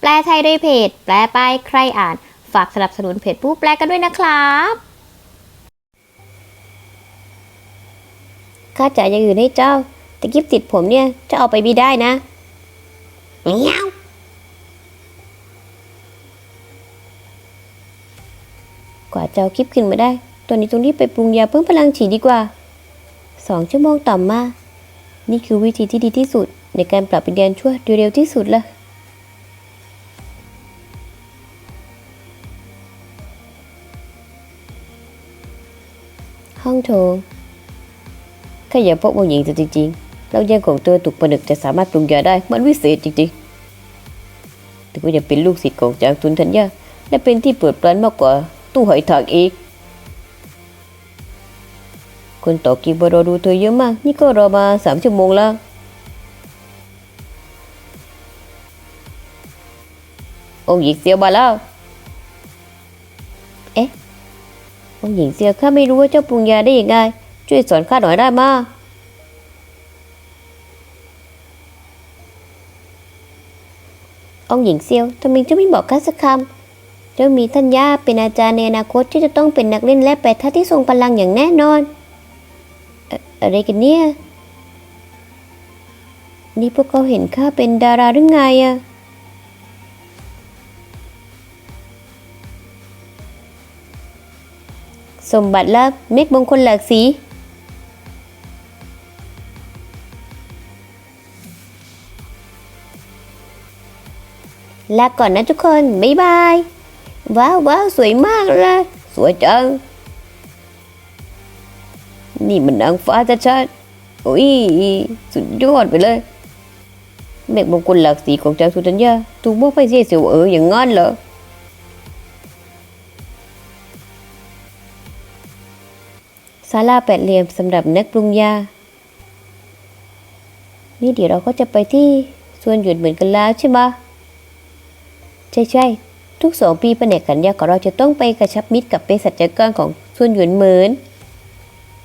แปลไทยโดยเพจ แปลไปใครอ่าน ฝากสนับสนุนเพจผู้แปลกันด้วยนะครับ ข้าจ่ายอย่างอื่นให้เจ้า แต่กิฟติดผมเนี่ยจะเอาไปไม่ได้นะเมียวกว่าเจะเอาคลิปขึ้นมาได้ ตัวนี้ต้องรีบไปปรุงยาเพิ่มพลังฉีดดีกว่าสองชั่วโมงต่อมา นี่คือวิธีที่ดีที่สุด ในการปรับวิญญาณชั่วเร็วที่สุดละ ห้องโถงข้าอยากพบองค์หญิงจริงๆแล้วยังของเธอถูกประนึกจะสามารถปรุงยาได้มันวิเศษจริงๆถึงว่ายังเป็นลูกศิษย์ของจางตุนทัญญาและเป็นที่เปิดปรานมากกว่าตู้หอยทากอีก คนต่อกิบรอดูเธอเยอะมาก นี่ก็รอมาสามชั่วโมงแล้วองค์หญิงเสียวมาแล้ว องหญิงเสียวข้าไม่รู้ว่าเจ้าปรุงยาได้ยังไง ช่วยสอนข้าหน่อยได้มาองหญิงเซียวทำไมเจ้าไม่บอกข้าสักคำ เจ้ามีท่านย่าเป็นอาจารย์ในอนาคตที่จะต้องเป็นนักเล่นและแปดท่าที่ทรงพลังอย่างแน่นอนเอ่ออะไรกันเนี่ย นี่พวกเขาเห็นข้าเป็นดาราหรือไงอะ สมบัติลับเมฆมงคลหลากสีลาก่อนนะทุกคน บ๊ายบาย ว้าวว้าวสวยมากเลย สวยจัง นี่มันนางฟ้าชัดๆโอ้ย สุดยอดไปเลย เมฆมงคลหลากสีของเจ้าสุตัญญาถูกมอบให้เสียเสียวเอออย่างงั้นเหรอาลาแปดเหลี่ยมสำหรับนักปรุงยา นี่เดี๋ยวเราก็จะไปที่ส่วนหยุดเหมือนกันแล้วใช่ไหมใช่ใช่ๆทุกสองปีแผนกขันยาของเราจะต้องไปกระชับมิตรกับเภสัชกรของส่วนหยวนเหมือน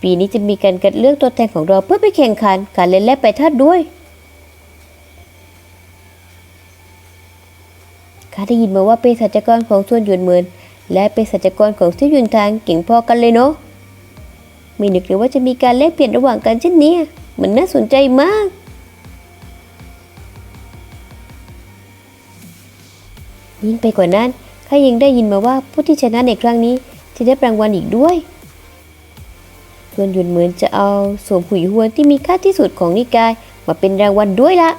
ปีนี้จะมีการคัดเลือกตัวแทนของเราเพื่อไปแข่งขันการเล่นและไปทัดด้วยข้าได้ยินมาว่าเภสัชกรของส่วนหยวนเหมือน และเภสัชกรของเซี่ยวหยวนทางเก่งพอกันเลยเนาะ ไม่นึกเลยว่าจะมีการแลกเปลี่ยนระหว่างกันเช่นนี้มันน่าสนใจมาก ยิ่งไปกว่านั้นข้ายังได้ยินมาว่าผู้ที่ชนะในครั้งนี้จะได้รางวัลอีกด้วยส่วนหยุนเหมือนจะเอาสวมหุยหวนที่มีค่าที่สุดของนิกายมาเป็นรางวัลด้วยละ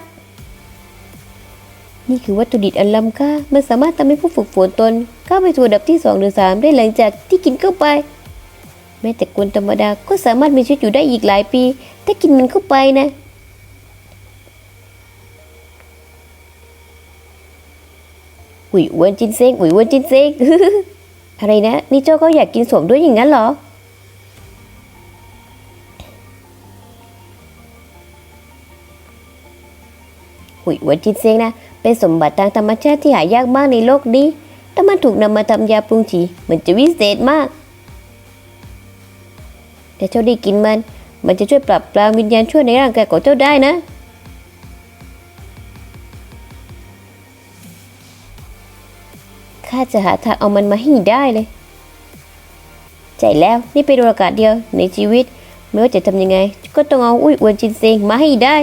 นี่คือวัตถุดิบอันล้ำค่ามันสามารถทำให้ผู้ฝึกฝนตนเข้าไปสู่อันดับที่สองหรือสามได้หลังจากที่กินเข้าไป แม้แต่คนธรรมดาก็สามารถมีชีวิตอยู่ได้อีกหลายปี ถ้ากินมันเข้าไปนะ อุ๋ยอ้วนจินเซ็งอุ๋ยอ้วนจินเซ็งอะไรนะ นี่เจ้าก็อยากกินสวมด้วยอย่างนั้นเหรออุ๋ยอ้วนจินเซ็งนะ เป็นสมบัติทางธรรมชาติที่หายากมากในโลกนี้ ถ้ามันถูกนำมาทำยาปรุงฉี่มันจะวิเศษมาก แต่เจ้าได้กินมัน มันจะช่วยปรับปรามวิญญาณชั่วในร่างกายของเจ้าได้นะ ข้าจะหาทางเอามันมาให้ได้เลย ใจแล้วนี่เป็นโอกาสเดียวในชีวิต ไม่ว่าจะทำยังไง ก็ต้องเอาอุ้ยอวนจินเซงมาให้ได้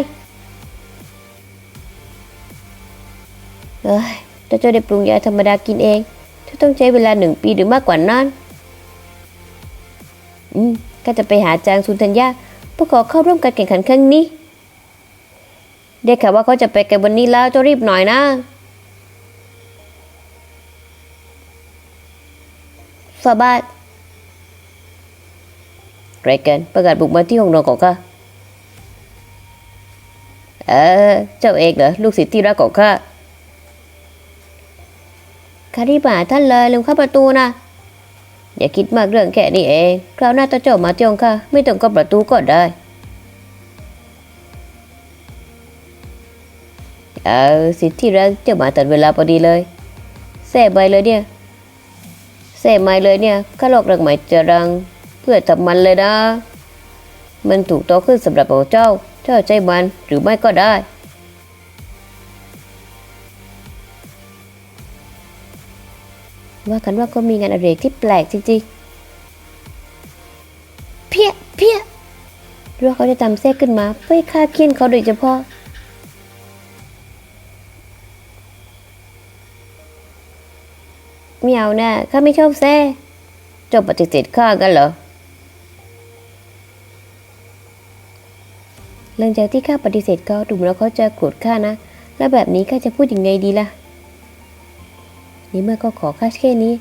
เอ้ยถ้าเจ้าได้ปรุงยาธรรมดากินเองเจ้าต้องใช้เวลาหนึ่งปีหรือมากกว่านั้น อืม ก็จะไปหาจางสุนทัญญาเพื่อขอเข้าร่วมการแข่งขันครั้งนี้ ได้ข่าวว่าเขาจะไปกันวันนี้แล้วจ้ารีบหน่อยนะ ฟาบาทไรกันประกาศบุกมาที่ห้องนอนของข้า เออ เจ้าเองเหรอลูกศิษย์ที่รักของข้าข้ารีบมาหาท่านเลยลืมเข้าประตูนะ อย่าคิดมากเรื่องแค่นี้เอง คราวหน้าถ้าเจ้ามาที่ห้องข้าไม่ต้องเข้าประตูก็ได้ เออสิทธิ์ที่รักเจ้ามาตัดเวลาพอดีเลยแส่ใบเลยเนี่ยเสพไม่เลยเนี่ยข้าลอกรังใหม่จะรัง เพื่อทำมันเลยนะ มันถูกโตขึ้นสำหรับของเจ้า เจ้าใจมันหรือไม่ก็ได้ ว่ากันว่าก็มีงานอดิเรกที่แปลกจริงๆ เพี้ยเพี้ยรือว่าเขาจะจำแทรกขึ้นมาเพื่อฆ่าเคี่ยนเขาโดยเฉพาะ ไม่เอานะข้าไม่ชอบแซ่จ้าปฏิเสธข้ากันเหรอหลังจากที่ข้าปฏิเสธเขาดูเหมือนว่าเขาจะโกรธข้านะ แล้วแบบนี้ข้าจะพูดยังไงดีล่ะ นี่เมื่อเขาขอข้าแค่นี้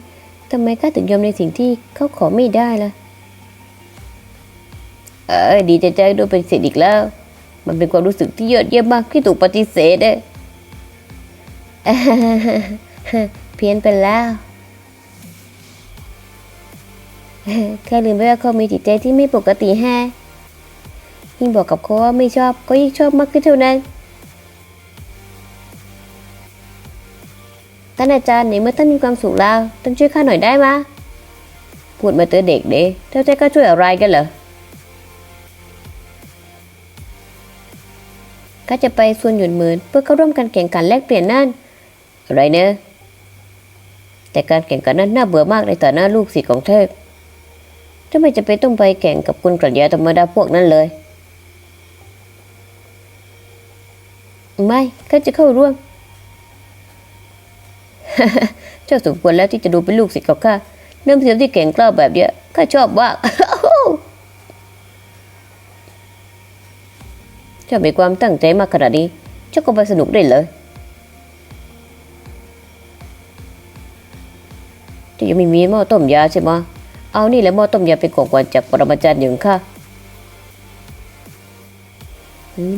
ทำไมข้าถึงยอมในสิ่งที่เขาขอไม่ได้ล่ะ เออดีใจใจโดนปฏิเสธอีกแล้ว มันเป็นความรู้สึกที่ยอดเยี่ยมมากที่ถูกปฏิเสธเด้เพี้ยนไปแล้วแค่ลืมไปว่าเขามีจิตใจที่ไม่ปกติแฮยิ่งบอกกับเขาว่าไม่ชอบก็ยิ่งชอบมากขึ้นเท่านั้น ท่านอาจารย์ในเมื่อท่านมีความสุขแล้วท่านช่วยข้าหน่อยได้ไหมพูดมาเตอเด็กเด้เจ้าใจก็ช่วยอะไรกันเหรอก็จะไปส่วนหยุนหมื่นเพื่อเข้าร่วมการแข่งขันแลกเปลี่ยนนั่นอะไรเนอะแต่การแข่งขันนั้นน่าเบื่อมากในฐานะลูกศิษย์ของเทพทำไมจะไปต้องไปแข่งกับคุณกรัญญาธรรมดาพวกนั้นเลย ไม่ข้าจะเข้าร่วม เจ้าสมควรแล้วที่จะดูเป็นลูกศิษย์ของข้าเริ่มเสียงที่เก่งกล้าแบบเนี้ยข้าชอบมากเจ้ามีความตั้งใจมากขนาดนี้ เจ้าก็ไปสนุกได้เลยเจ้ายังไม่มีหม้อต้มยาใช่ไหมเอานี่แหละหม้อต้มยาเป็นของขวัญจากปรมาจารย์หนึ่งค่ะ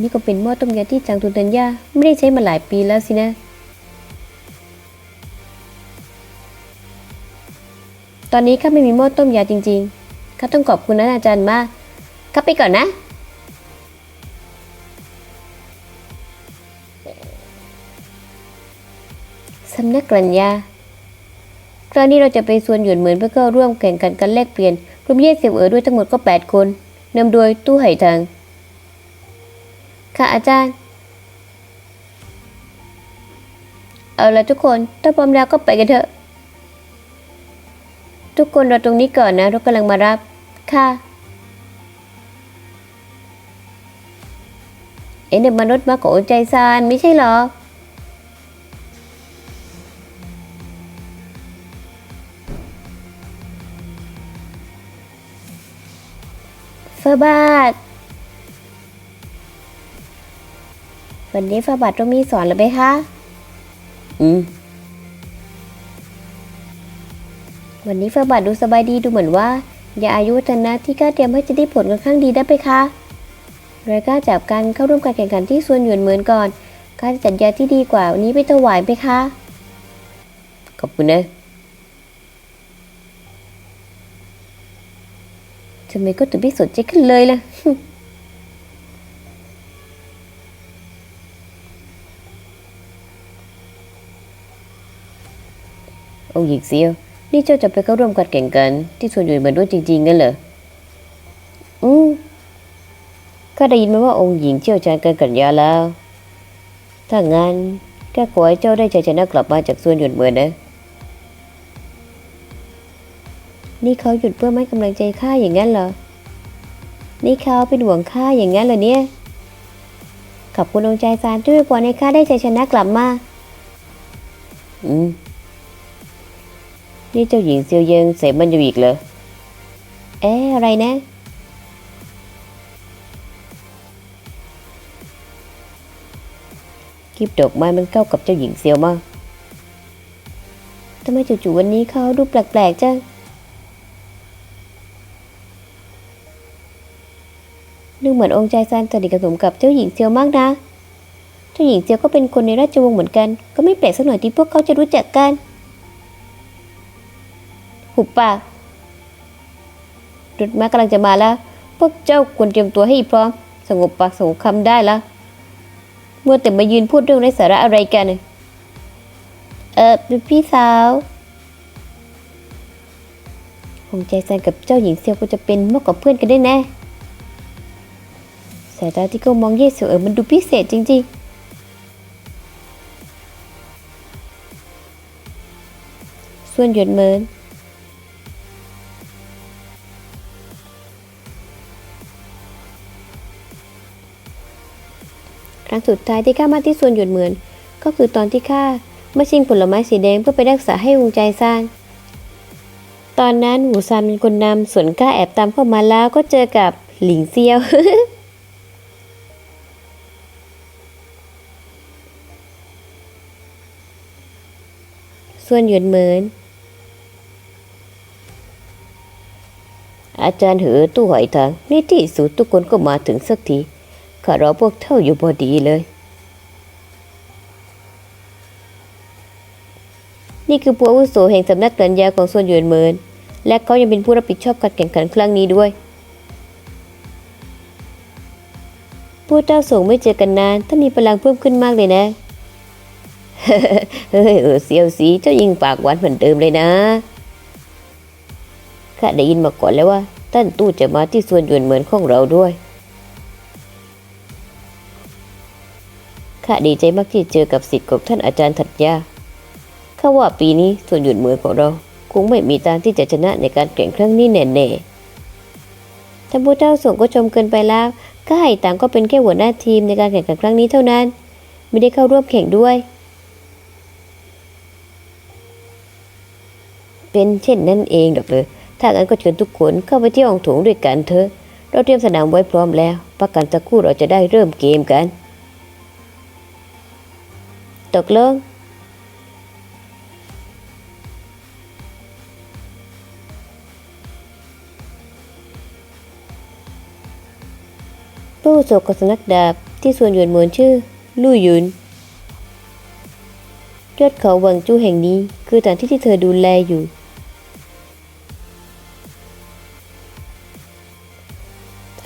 นี่ก็เป็นหม้อต้มยาที่จางตุนตันยาไม่ได้ใช้มาหลายปีแล้วสินะ ตอนนี้ข้าไม่มีหม้อต้มยาจริงๆ ข้าต้องขอบคุณนะอาจารย์มาก ข้าไปก่อนนะ สำนักกลัญญา คราวนี้เราจะไปส่วนหยวนเหมือนเพื่อเข้าร่วมแข่งขันกันแลกเปลี่ยนกลุ่มเย่เสียวเอ๋อด้วยทั้งหมดก็ 8 คนนำโดยตู้ไหทางค่ะอาจารย์ เอาละทุกคน ถ้าพร้อมแล้วก็ไปกันเถอะ ทุกคนรอตรงนี้ก่อนนะรากำลังมารับ ค่ะ เอ็นเดมารถมาขอใจซานไม่ใช่เหรอ เฟอร์บาทวันนี้เฟอร์บาทต้องมีสอนหรือไหมคะ อืม วันนี้เฟอร์บาทดูสบายดีดูเหมือนว่ายาอายุวัฒนะที่ก้าเตรียมให้จะได้ผลค่อนข้างดีได้ไปคะโดยก้าจับกันเข้าร่วมการแข่งขันที่ส่วนหยวนเหมือนก่อนก้าจะจัดยาที่ดีกว่าวันนี้ไปถวายไปคะขอบคุณนะทำไมก็ถึงไม่สนใจขึ้นเลยล่ะองค์หญิงเซียว นี่เจ้าจะไปเข้าร่วมการแข่งกันที่ส่วนอยู่เหมือนด้วยจริงๆงั้นเหรอ อืมข้าได้ยินมาว่าองค์หญิงเชี่ยวชาญการกัญญาแล้ว ถ้างั้นก็ขอให้เจ้าได้ชัยชนะกลับมาจากส่วนหยุดเหมือนนะ นี่เขาหยุดเพื่อไม่กำลังใจข้าอย่างนั้นเหรอ นี่เขาเป็นห่วงข้าอย่างนั้นเหรอเนี่ย ขอบคุณองค์ใจซานที่ช่วยพรให้ข้าได้ชัยชนะกลับมา อืม นี่เจ้าหญิงเซียวเยิงเสพมันอยู่อีกเหรอ เอ๊ะอะไรนะคลิปดอกไม้มันเข้ากับเจ้าหญิงเซียวมากทำไมจู่ๆวันนี้เขาดูแปลกๆจังดูเหมือนองค์ใจซานสนิทกับสมกับเจ้าหญิงเซียวมากนะ เจ้าหญิงเซียวก็เป็นคนในราชวงศ์เหมือนกัน ก็ไม่แปลกสักหน่อยที่พวกเขาจะรู้จักกัน หุบปากรถม้ากำลังจะมาแล้ว พวกเจ้าควรเตรียมตัวให้พร้อม สงบปากสงบคำได้ล้วเมื่อแต่มายืนพูดเรื่องไร้สาระอะไรกัน เออพี่สาวคงใจแซนกับเจ้าหญิงเซียวก็จะเป็นมากกว่าเพื่อนกันได้แน่สายตาที่เขามองเย่เซียวเออมันดูพิเศษจริงๆส่วนหยวนเหมิน รั้งสุดท้ายที่ข้ามาที่ส่วนหยวนเหมือน ก็คือตอนที่ข้ามาชิงผลไม้สีแดงเพื่อไปรักษาให้วงใจซานตอนนั้นหูซานเป็นคนนำส่วนข้าแอบตามเข้ามาแล้วก็เจอกับหลิงเซียวส่วนหยวนเหมินอาจารย์เหอตู้หอยทางในที่สุดทุกคนก็มาถึงสักที ข้ารอพวกเท่าอยู่พอดีเลย นี่คือผู้อาวุโสแห่งสำนักสัญญาของส่วนหยวนเหมิน และเขายังเป็นผู้รับผิดชอบการแข่งขันครั้งนี้ด้วย ผู้เจ้าส่งไม่เจอกันนานถ้ามีพลังเพิ่มขึ้นมากเลยนะเฮ้ยเออเสียวสีเจ้ายิงปากหวานเหมือนเดิมเลยนะข้าได้ยินมาก่อนแล้วว่าท่านตู้จะมาที่ส่วนหยวนเหมือนของเราด้วย ข้าดีใจมากที่เจอกับสิทธิ์ของท่านอาจารย์ถัดยาข้าว่าปีนี้ส่วนหยุดมือของเรา คงไม่มีทางที่จะชนะในการแข่งครั้งนี้แน่ๆท่านผู้เจ้าส่งก็ชมเกินไปแล้วข้าให้ต่างก็เป็นแค่หัวหน้าทีมในการแข่งขันครั้งนี้เท่านั้น ไม่ได้เข้าร่วมแข่งด้วย เป็นเช่นนั้นเองดอกเลยถ้างั้นก็เชิญทุกคนเข้าไปที่ห้องโถงด้วยกันเถอะ เราเตรียมสนามไว้พร้อมแล้ว ประกันสักครู่เราจะได้เริ่มเกมกัน ตกลงผู้โศกสนักดาบที่ส่วนหยวนเหมือนชื่อลู่หยุนยอดเขาวังจู้แห่งนี้คือสถานที่ที่เธอดูแลอยู่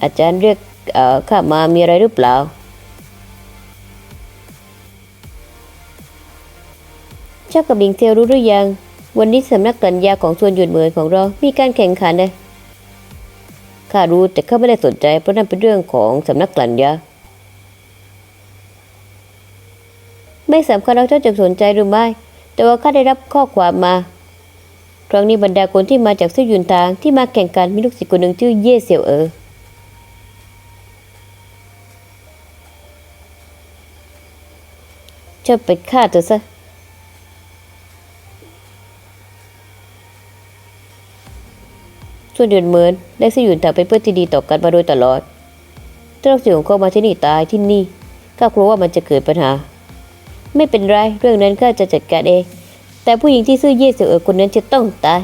อาจารย์เรียกข้ามามีอะไรหรือเปล่า จ้ากับหลิงเซียวรู้หรือยัง วันนี้สำนักกลันยาของส่วนหยุดเหมือนของเรา มีการแข่งขันนะข้ารู้แต่ข้าไม่ได้สนใจเพราะนั่นเป็นเรื่องของสำนักกลั่นยาไม่สำคัญเราเจ้าจะสนใจหรือไม่ แต่ว่าข้าได้รับข้อความมา ครั้งนี้บรรดาคนที่มาจากซื่อยุนทางที่มาแข่งกันมีลูกศิษย์คนหนึ่งชื่อเย่เซียวเอ๋อเจ้าไปฆ่าเธอซะ ส่วนเดือนเหมือนได้สยุนถางเป็นเพื่อนที่ดีต่อกันมาโดยตลอดถ้าเราสิของเขามาที่นี่ตายที่นี่ข้ากลัวว่ามันจะเกิดปัญหา ไม่เป็นไรเรื่องนั้นข้าจะจัดการเอง แต่ผู้หญิงที่ซื่อเย่เสือเอ๋อคนนั้นจะต้องตาย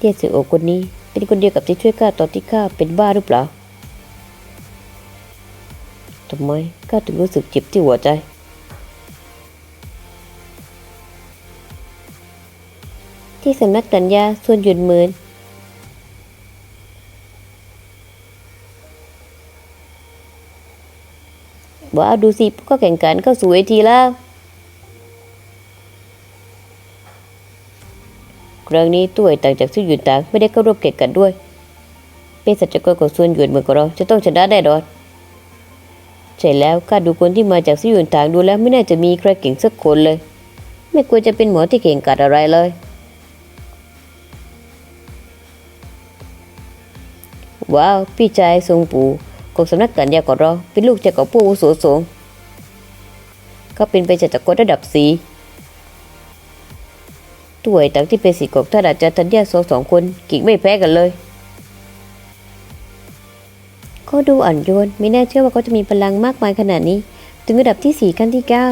เย่เสือเอ๋อคนนี้เป็นคนเดียวกับที่ช่วยข้าตอนที่ข้าเป็นบ้าหรือเปล่าทำไมข้าถึงรู้สึกเจ็บที่หัวใจ ที่สำนักสัญญาส่วนหยุดเหมือนว้าดูสิพวกก็แข่งขันเข้าสู่เวทีแล้ว ครั้งนี้ตัวต่างจากซื่อหยุนต่างไม่ได้เข้าร่วมแข่งขันด้วย เป็นสัจจกรของส่วนหยุดเหมือนกับเราจะต้องชนะแน่นอนใช่แล้วข้าดูคนที่มาจากซิยุนทางดูแล้วไม่น่าจะมีใครเก่งสักคนเลย ไม่ควรจะเป็นหมอที่เก่งกัดอะไรเลย ว้าวพี่ชายทรงปู่ของสำนักการยาของเราเป็นลูกจากของผู้อุโสสูงเขาเป็นไปจากตะกรระดับสีตัวไอ้ต่างที่เป็นศิษย์ของท่านอาจารย์ธัญญาสองสองคนกิ่งไม่แพ้กันเลยเขาดูอ่อนโยนไม่น่าเชื่อว่าเขาจะมีพลังมากมายขนาดนี้ ถึงระดับที่สี่ขั้นที่เก้า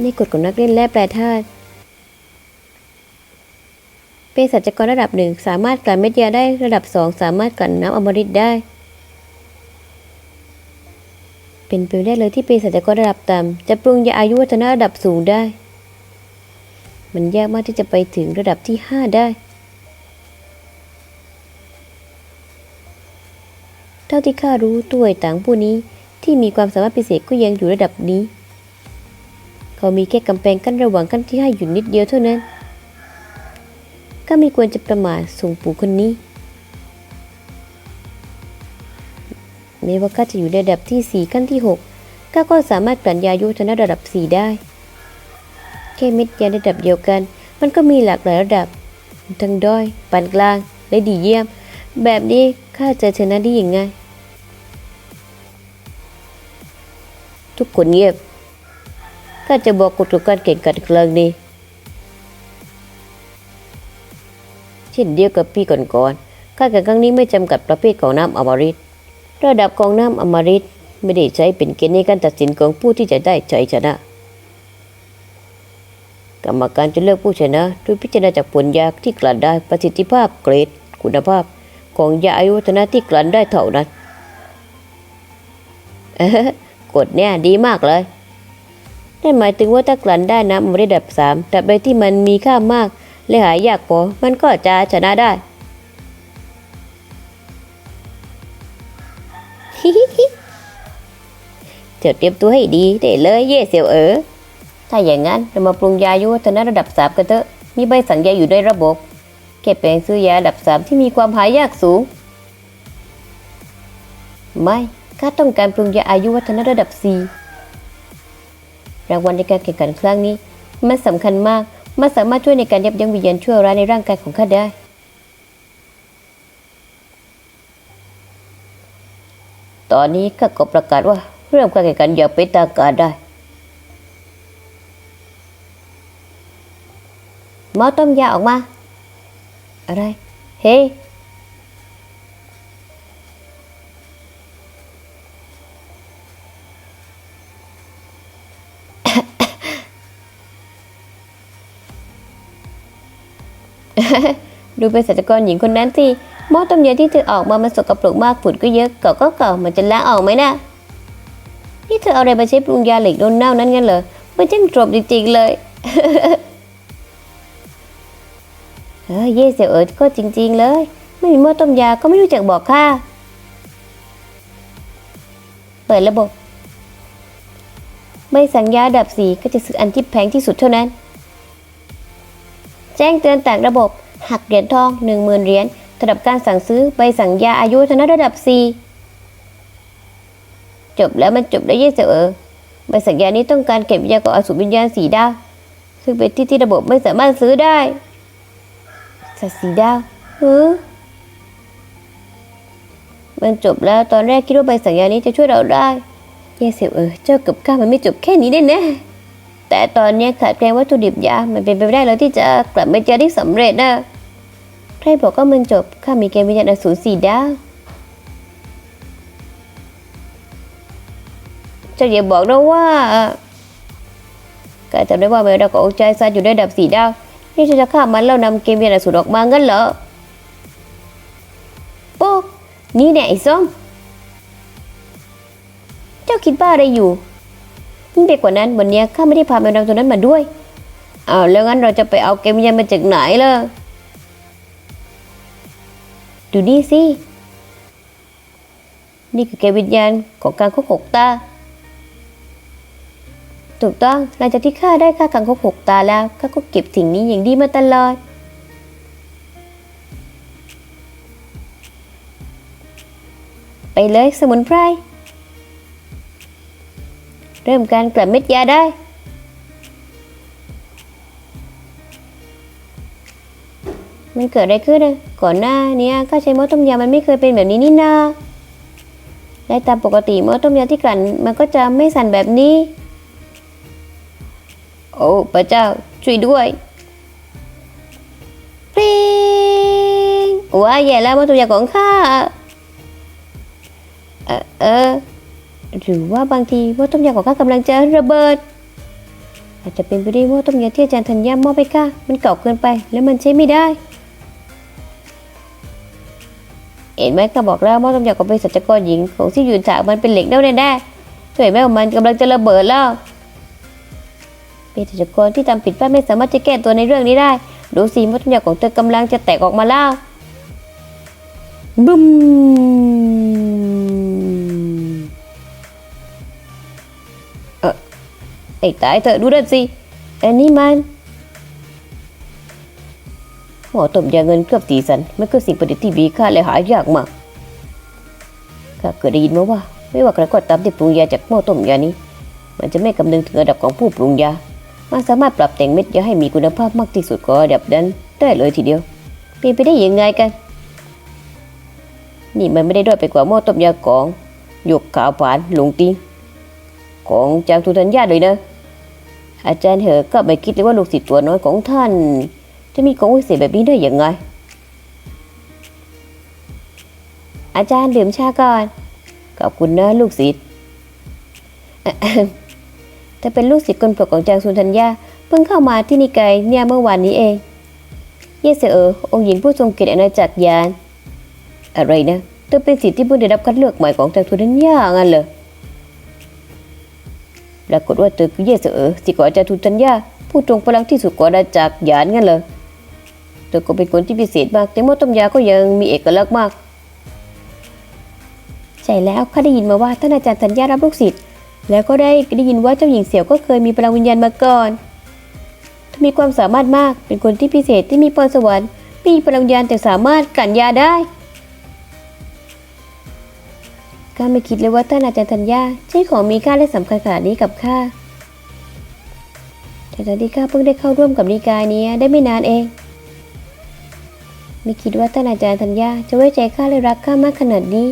ในกฎของนักเล่นแร่แปรธาตุ เป็นสัจจกรระดับหนึ่งสามารถกลั่นเม็ดยาได้ระดับสองสามารถกลั่นน้ำอมฤตได้ เป็นไปได้เลยที่เป็นสัจจกรระดับต่ำจะปรุงยาอายุวัฒนะระดับสูงได้ มันยากมากที่จะไปถึงระดับที่ห้าได้เท่าที่ข้ารู้ตัวอ้ต่างผู้นี้ที่มีความสามารถพิเศษก็ยังอยู่ระดับนี้ เขามีแค่กำแพงกั้นระหว่างขั้นที่ห้าอยู่นิดเดียวเท่านั้น ก็ไม่ควรจะประมาทส่งปู่คนนี้ไม่ว่าข้าจะอยู่ในระดับที่สี่ขั้นที่หกข้าก็สามารถกลั่นยายุทธนะระดับสี่ได้ แค่เม็ดยาระดับเดียวกัน มันก็มีหลากหลายระดับ ทั้งด้อยปานกลาง และดีเยี่ยม แบบนี้ข้าจะชนะได้ยังไง ทุกคนเงียบ ข้าจะบอกกฎของการแข่งขันครั้งนี้ เช่นเดียวกับปีก่อนๆการแข่งครั้งนี้ไม่จำกัดประเภทของน้ำอมฤตระดับของน้ำอมฤตไม่ได้ใช้เป็นเกณฑ์ในการตัดสินของผู้ที่จะได้ชัยชนะ กรรมการจะเลือกผู้ชนะโดยพิจารณาจากผลยาที่กลั่นได้ประสิทธิภาพเกรด คุณภาพ ของยาอายุวัฒนะที่กลั่นได้เท่านั้นเออกฎเนี่ยดีมากเลยนั่นหมายถึงว่าถ้ากลั่นได้น้ำอมฤตระดับสามแต่ใดที่มันมีค่ามาก และหายยากพอมันก็จะชนะได้เดี๋ยวเตรียมตัวให้ดีได้เลยเย่เสียวเอ๋อถ้าอย่างนั้นเรามาปรุงยายุวัฒนะระดับสามกันเถอะมีใบสั่งยาอยู่ในระบบแค่แปลงซื้อยาระดับสามที่มีความหายากสูง ไม่ข้าต้องการปรุงยาอายุวัฒนะระดับสี่รางวัลในการแข่งขันครั้งนี้ มันสำคัญมาก มันสามารถช่วยในการยับยั้งวิญญาณชั่วร้ายในร่างกายของข้าได้ ตอนนี้ข้าก็ประกาศว่าเริ่มการแข่งขันอย่างเป็นทางการได้หมอต้มยาออกมา อะไร เฮ้ ดูเป็นศัตรกรหญิงคนนั้นสิหม้อต้มยาที่เธอออกมามันสกปรกมากฝุ่นก็เยอะเก่าก็เก่ามันจะล้างออกไหมนะนี่เธอเอาอะไรมาใช้ปรุงยาเหล็กโดนเน่านั้นงั้นเหรอมันช่างตรบจริงๆเลยเฮ้ยเย่เสียวเอ๋ยก็จริง ๆ เลย ไม่มีหม้อต้มยาก็ไม่รู้จักบอกข้าเปิดระบบใบสั่งยาดับสีก็จะซื้ออันที่แพงที่สุดเท่านั้น แจ้งเตือนจากระบบหักเหรียญทอง 10,000เหรียญสำหรับการสั่งซื้อใบสั่งยาอายุวัฒนระดับ 4 จบแล้วมันจบได้วเย่เสียวเออใบสั่งยานี้ต้องการเก็บยาของอสุรวิญญาณสีดาวซึ่งเป็นที่ที่ระบบไม่สามารถซื้อได้สัตว์สีดาวเออมันจบแล้วตอนแรกคิดว่าใบสั่งยานี้จะช่วยเราได้เยเสียเออเจ้ากับข้ามันไม่จบแค่นี้แน่แน่ๆ แต่ตอนนี้ขาดแคลนวัตถุดิบยามันเป็นไปไม่ได้แล้วที่จะกลับมาเจอได้สำเร็จนะใครบอกว่ามันจบข้ามีเกมวิญญาณอสูรสีดาวเจ้าอย่าบอกนะว่าการจำได้ว่าเมลดากับองใจซานอยู่ในดับสีดาวนี่จะฆ่ามันแล้วนำเกมวิญญาณอสูรออกมางั้นเหรอโป๊นี่แน่ไอ้ส้มเจ้าคิดบ้าอะไรอยู่ ยิ่งไปกว่านั้นวันนี้ข้าไม่ได้พาแมวดำตัวนั้นมาด้วยเอาแล้วงั้นเราจะไปเอาเกมวิญญาณมาจากไหนล่ะดูนี่สิ นี่คือเกวิญญาณของการควบหกตา ถูกต้องหลังจากที่ข้าได้ค่ากังคกหกตาแล้วข้าก็เก็บสิ่งนี้อย่างดีมาตลอด ไปเลยสมุนไพร เริ่มการกลั่นเม็ดยาได้ มันเกิดอะไรขึ้นนะก่อนหน้าเนี้ยข้าใช้หม้อต้มยามันไม่เคยเป็นแบบนี้นี่นาและตามปกติหม้อต้มยาที่กลั่นมันก็จะไม่สั่นแบบนี้ โอ้พระเจ้าช่วยด้วยปริงว้าแย่แล้วหม้อต้มยาของข้า เออเออ หรือว่าบางทีหม้อต้มยาของข้ากำลังจะระเบิด อาจจะเป็นไปได้ว่าต้มยาที่อาจารย์ธัญญามอบให้ข้ามันเก่าเกินไปแล้วมันใช้ไม่ได้เห็นไหมข้าบอกแล้วหม้อต้มยาของเภสัชกรหญิงของที่อยู่จากมันเป็นเหล็กแน่แน่ๆช่วยแม่ว่ามันกำลังจะระเบิดแล้วเภสัชกรที่ทำผิดพลาดไม่สามารถจะแก้ตัวในเรื่องนี้ได้ดูสิหม้อต้มยาของเธอกำลังจะแตกออกมาแล้วบึ้ม ไอ้ตายเถอะดูนั่นสิอันนี้มันหมอต้มยาเงินเคลือบสีสันมันคือสิ่งประดิษฐ์ที่มีค่าและหายากมากข้าเคยได้ยินมาว่า ไม่ว่าใครก็ตามที่ปรุงยาจากหม้อต้มยานี้ มันจะไม่คำนึงถึงระดับของผู้ปรุงยา มันสามารถปรับแต่งเม็ดยาให้มีคุณภาพมากที่สุดของระดับนั้นได้เลยทีเดียวเป็นไปได้ยังไงกัน นี่มันไม่ได้ด้อยไปกว่าหม้อต้มยาของหยกขาวผานหลงติงของจางทุทัญญาเลยนะ อาจารย์เหอะก็ไม่คิดเลยว่าลูกศิษย์ตัวน้อยของท่าน จะมีของวิเศษแบบนี้ได้อยังไง อาจารย์ดื่มชาก่อน ขอบคุณนะลูกศิษย์แต่เป็นลูกศิษย์คนโปรดของจางสุนทัญญาเพิ่งเข้ามาที่นิกายเนี่ยเมื่อวานนี้เอง เยสเออองค์หญิงผู้ทรงเกียรติอาณาจักรยาน อะไรนะเธอเป็นศิษย์ที่เพิ่งได้รับคัดเลือกใหม่ของจางสุนทัญญางั้นเหรอ ปรากฏว่าเธอคือเยสเออศิษย์ขอจารย์ทุนทัญญาผู้ทรงพลังที่สุดของอาณาจักรยานงั้นเหรอเธอก็เป็นคนที่พิเศษมาก แต่หมอต้มยาก็ยังมีเอกลักษณ์มาก ใช่แล้วข้าได้ยินมาว่าท่านอาจารย์ธัญญารับลูกศิษย์แล้วก็ได้ได้ยินว่าเจ้าหญิงเสี่ยวก็เคยมีพลังวิญญาณมาก่อนเธอมีความสามารถมากเป็นคนที่พิเศษที่มีพรสวรรค์ม่มีพลังวิญญาณแต่สามารถกลั่นยาได้ ข้าไม่คิดเลยว่าท่านอาจารย์ธัญญาใช่ของมีค่าและสำคัญขนาดนี้กับข้าแต่ตอนที่ข้าเพิ่งได้เข้าร่วมกับนิกายนี้ได้ไม่นานเอง ไม่คิดว่าท่านอาจารย์ธัญญาจะไว้ใจข้าและรักข้ามากขนาดนี้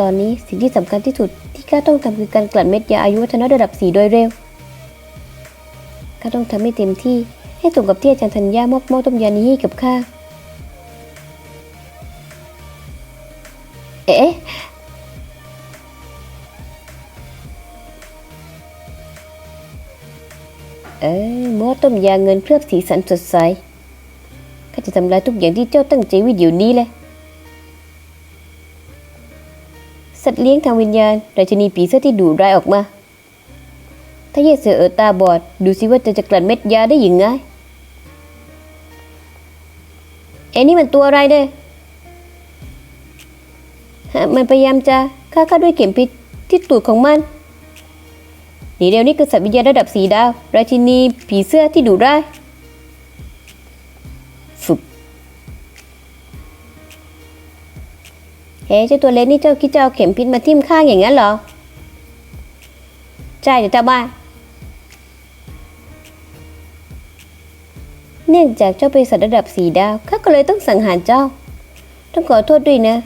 ตอนนี้สิ่งที่สำคัญที่สุดที่ข้าต้องทำคือการกลั่นเม็ดยาอายุวัฒนะระดับสีโดยเร็วข้าต้องทำให้เต็มที่ให้สมกับที่อาจารย์ธัญญามอบมอบต้มยานี้ให้กับข้า เอ๊ะเอ้ยหม้อต้มยาเงินเคลือบสีสันสดใสข้าจะทำลายทุกอย่างที่เจ้าตั้งใจไว้เดี๋ยวนี้เลย สัตว์เลี้ยงทางวิญญาณราชินีผีเสื้อที่ดุร้ายออกมา ถ้าเยเสือเออตาบอด ดูสิว่าจะจะกลั่นเม็ดยาได้ยังไงเอ็นี่มันตัวอะไรเนี่ยฮะ มันพยายามจะฆ่าข้าด้วยเข็มพิษที่ตูดของมันนี่เร็วนี่คือสัตว์วิญญาณระดับสีดาว ราชินีผีเสื้อที่ดุร้ายฝึกเฮ้เจ้าตัวเล็กนี่เจ้าคิดจะเอาเข็มพิษมาทิ่มข้างอย่างนั้นเหรอ ใช่เดี๋ยวเจ้าบ้าเนื่องจากเจ้าเป็นสัตว์ระดับสีดาวข้าก็เลยต้องสังหารเจ้า ต้องขอโทษด้วยนะ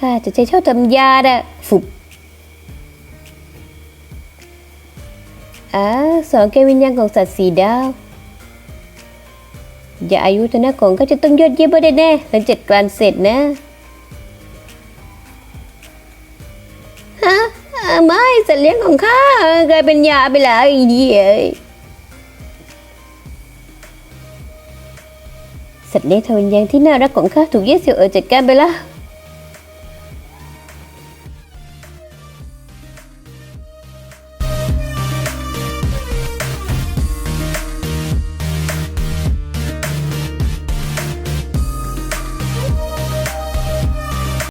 ข้าจะใช้เช่าทำยาดะฟุบอ่าสองแกวิญญาณของสัตว์สีดาวอย่าอายุทนะของก็จะต้องยอดเยี่ยมได้แน่หลังจัดการเสร็จนะฮะไม่สัตว์เลี้ยงของข้ากลายเป็นยาไปแล้วไอีเดียเอ้ยสัตว์เลี้ยงทางวิญญาณที่น่ารักของข้าถูกเยสเซียวเออจัดการไปแล้ว